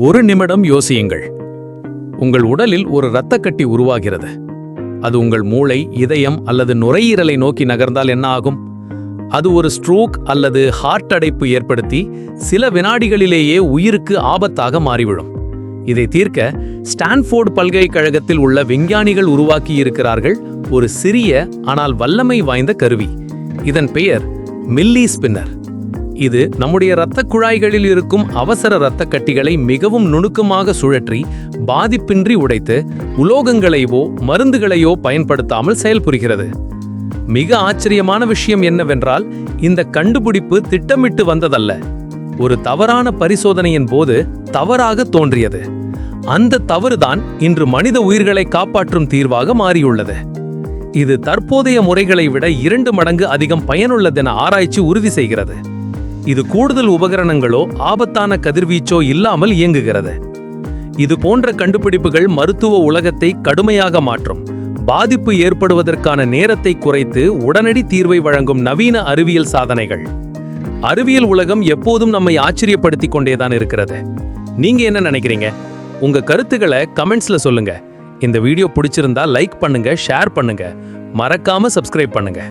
ஒரு நிமிடம் யோசியுங்கள். உங்கள் உடலில் ஒரு இரத்தக்கட்டி உருவாகிறது. அது உங்கள் மூளை இதயம் அல்லது நுரையீரலை நோக்கி நகர்ந்தால் என்ன ஆகும்? அது ஒரு ஸ்ட்ரோக் அல்லது ஹார்ட் அடைப்பு ஏற்படுத்தி சில வினாடிகளிலேயே உயிருக்கு ஆபத்தாக மாறிவிடும். இதை தீர்க்க ஸ்டான்ஃபோர்டு பல்கலைக்கழகத்தில் உள்ள விஞ்ஞானிகள் உருவாக்கி இருக்கிறார்கள் ஒரு சிறிய ஆனால் வல்லமை வாய்ந்த கருவி. இதன் பெயர் மில்லி ஸ்பின்னர். இது நம்முடைய இரத்த குழாய்களில் இருக்கும் அவசர இரத்த கட்டிகளை மிகவும் நுணுக்கமாக சுழற்றி பாதிப்பின்றி உடைத்து உலோகங்களையோ மருந்துகளையோ பயன்படுத்தாமல் செயல்புரிகிறது. மிக ஆச்சரியமான விஷயம் என்னவென்றால் இந்த கண்டுபிடிப்பு திட்டமிட்டு வந்ததல்ல. ஒரு தவறான பரிசோதனையின் போது தவறாக தோன்றியது. அந்த தவறுதான் இன்று மனித உயிர்களை காப்பாற்றும் தீர்வாக மாறியுள்ளது. இது தற்போதைய முறைகளை விட இரண்டு மடங்கு அதிகம் பயனுள்ளதென ஆராய்ச்சி உறுதி செய்கிறது. இது கூடுதல் உபகரணங்களோ ஆபத்தான கதிர்வீச்சோ இல்லாமல் இயங்குகிறது. இது போன்ற கண்டுபிடிப்புகள் மருத்துவ உலகத்தை கடுமையாக மாற்றும். பாதிப்பு ஏற்படுவதற்கான நேரத்தை குறைத்து உடனடி தீர்வை வழங்கும் நவீன அறிவியல் சாதனைகள். அறிவியல் உலகம் எப்போதும் நம்மை ஆச்சரியப்படுத்திக் கொண்டேதான் இருக்கிறது. நீங்க என்ன நினைக்கிறீங்க? உங்க கருத்துக்களை கமெண்ட்ஸ்ல சொல்லுங்க. இந்த வீடியோ பிடிச்சிருந்தா லைக் பண்ணுங்க ஷேர் பண்ணுங்க. மறக்காம சப்ஸ்கிரைப் பண்ணுங்க.